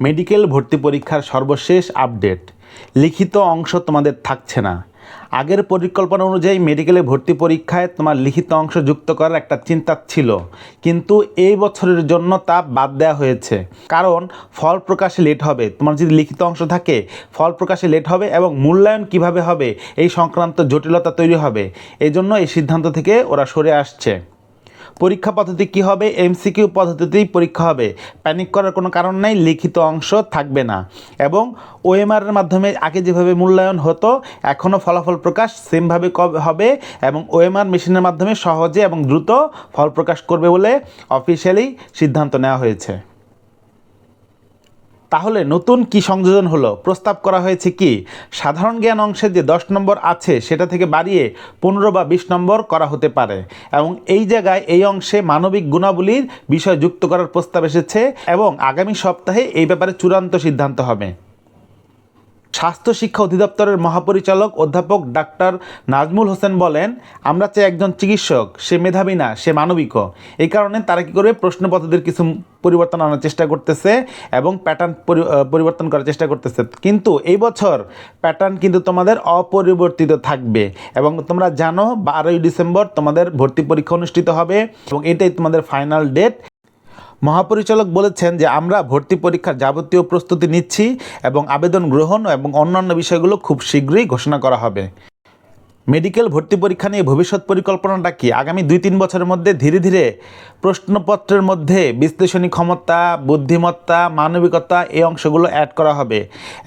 Medical ভর্তি পরীক্ষার সর্বশেষ আপডেট। লিখিত অংশ তোমাদের থাকছে না। আগের পরিকল্পনা অনুযায়ী মেডিকেলে ভর্তি পরীক্ষায় তোমার লিখিত অংশ যুক্ত করার একটা চিন্তা ছিল। কিন্তু এই বছরের জন্য তা বাদ দেওয়া হয়েছে। কারণ ফল প্রকাশে লেট হবে। তোমার যদি লিখিত অংশ থাকে, ফল প্রকাশে লেট হবে এবং মূল্যায়ন কীভাবে হবে, এই সংক্রান্ত জটিলতা তৈরি হবে। এই জন্য এই সিদ্ধান্ত থেকে ওরা সরে আসছে। পরীক্ষা পদ্ধতি কি হবে? এমসিকিউ পদ্ধতিতেই পরীক্ষা হবে। প্যানিক করার কোনো কারণ নাই, লিখিত অংশ থাকবে না। এবং ওএমআরের মাধ্যমে আগে যেভাবে মূল্যায়ন হতো এখনও ফলাফল প্রকাশ সেমভাবে হবে এবং ওএমআর মেশিনের মাধ্যমে সহজে এবং দ্রুত ফল প্রকাশ করবে বলে অফিসিয়ালি সিদ্ধান্ত নেওয়া হয়েছে। তাহলে নতুন কি সংযোজন হলো? প্রস্তাব করা হয়েছে কি? সাধারণ জ্ঞান অংশে যে দশ নম্বর আছে, সেটা থেকে বাড়িয়ে পনেরো বা বিশ নম্বর করা হতে পারে। এবং এই জায়গায় এই অংশে মানবিক গুণাবলীর বিষয় যুক্ত করার প্রস্তাব এসেছে এবং আগামী সপ্তাহে এই ব্যাপারে চূড়ান্ত সিদ্ধান্ত হবে। স্বাস্থ্য শিক্ষা অধিদপ্তরের মহাপরিচালক অধ্যাপক ডাক্তার নাজমুল হোসেন বলেন, আমরা চাই একজন চিকিৎসক, সে মেধাবী না, সে মানবিকও এই কারণে তারা কী করে প্রশ্নপত্রদের কিছু পরিবর্তন আনার চেষ্টা করতেছে এবং প্যাটার্ন পরিবর্তন করার চেষ্টা করতেছে। কিন্তু এই বছর প্যাটার্ন কিন্তু তোমাদের অপরিবর্তিত থাকবে এবং তোমরা জানো, বারোই ডিসেম্বর তোমাদের ভর্তি পরীক্ষা অনুষ্ঠিত হবে এবং এটাই তোমাদের ফাইনাল ডেট মহাপরিচালক বলেছেন যে আমরা ভর্তি পরীক্ষার যাবতীয় প্রস্তুতি নিচ্ছি এবং আবেদন গ্রহণ এবং অন্যান্য বিষয়গুলো খুব শীঘ্রই ঘোষণা করা হবে। মেডিকেল ভর্তি পরীক্ষা নিয়ে ভবিষ্যৎ পরিকল্পনাটা কি? আগামী দুই তিন বছরের মধ্যে ধীরে ধীরে প্রশ্নপত্রের মধ্যে বিশ্লেষণী ক্ষমতা, বুদ্ধিমত্তা, মানবিকতা এই অংশগুলো অ্যাড করা হবে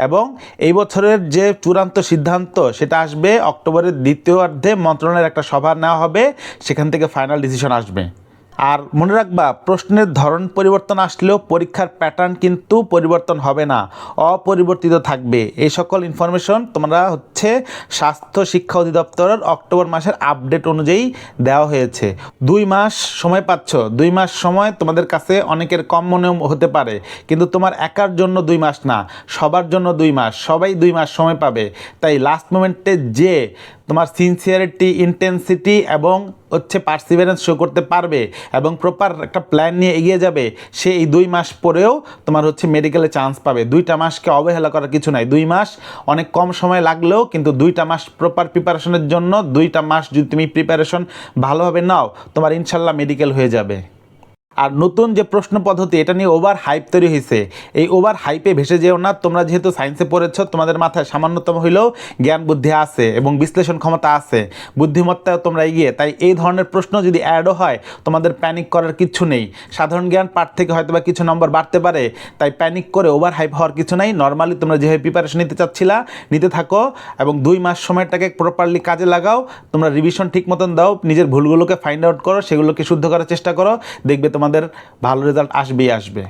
এবং এই বছরের যে চূড়ান্ত সিদ্ধান্ত সেটা আসবে অক্টোবরের দ্বিতীয় অর্ধে মন্ত্রণালয়ের একটা সভা নেওয়া হবে, সেখান থেকে ফাইনাল ডিসিশন আসবে। আর মনে রাখবা, প্রশ্নের ধরন পরিবর্তন আসলেও পরীক্ষার প্যাটার্ন কিন্তু পরিবর্তন হবে না, অপরিবর্তিত থাকবে। এই সকল ইনফরমেশন তোমরা হচ্ছে স্বাস্থ্য শিক্ষা অধিদপ্তরের অক্টোবর মাসের আপডেট অনুযায়ী দেওয়া হয়েছে। দুই মাস সময় পাচ্ছ, দুই মাস সময় তোমাদের কাছে অনেকের কম মনে হতে পারে, কিন্তু তোমার একার জন্য দুই মাস না, সবার জন্য দুই মাস, সবাই দুই মাস সময় পাবে। তাই লাস্ট মোমেন্টে যে তোমার সিনসিয়ারিটি ইন্টেন্সিটি এবং হচ্ছে পার্সিভারেন্স শো করতে পারবে এবং প্রপার একটা প্ল্যান নিয়ে এগিয়ে যাবে, সে এই দুই মাস পরেও তোমার হচ্ছে মেডিকেলে চান্স পাবে। দুইটা মাসকে অবহেলা করার কিছু নাই। দুই মাস অনেক কম সময় লাগলেও কিন্তু দুইটা মাস প্রপার প্রিপারেশনের জন্য, দুইটা মাস যদি তুমি প্রিপারেশন ভালোভাবে নাও, তোমার ইনশাল্লাহ মেডিকেল হয়ে যাবে। আর নতুন যে প্রশ্ন পদ্ধতি, এটা নিয়ে ওভার হাইপ তৈরি হয়েছে এই ওভার হাইপে ভেসে যেও না, তোমরা যেহেতু সায়েন্সে পড়েছ, তোমাদের মাথায় সামান্যতম হইলেও জ্ঞান বুদ্ধি আছে এবং বিশ্লেষণ ক্ষমতা আছে বুদ্ধিমত্তাও তোমরা এগিয়ে। তাই এই ধরনের প্রশ্ন যদি অ্যাডও হয়, তোমাদের প্যানিক করার কিছু নেই। সাধারণ জ্ঞান পাঠ থেকে হয়তো বা কিছু নম্বর বাড়তে পারে, তাই প্যানিক করে ওভার হাইপ হওয়ার কিছু নাই। নর্মালি তোমরা যেভাবে প্রিপারেশন নিতে চাচ্ছিলা, নিতে থাকো এবং দুই মাস সময়টাকে প্রপারলি কাজে লাগাও। তোমরা রিভিশন ঠিক মতন দাও, নিজের ভুলগুলোকে ফাইন্ড আউট করো, সেগুলোকে শুদ্ধ করার চেষ্টা করো। দেখবে তোমাদের ভালো রেজাল্ট আসবেই আসবে।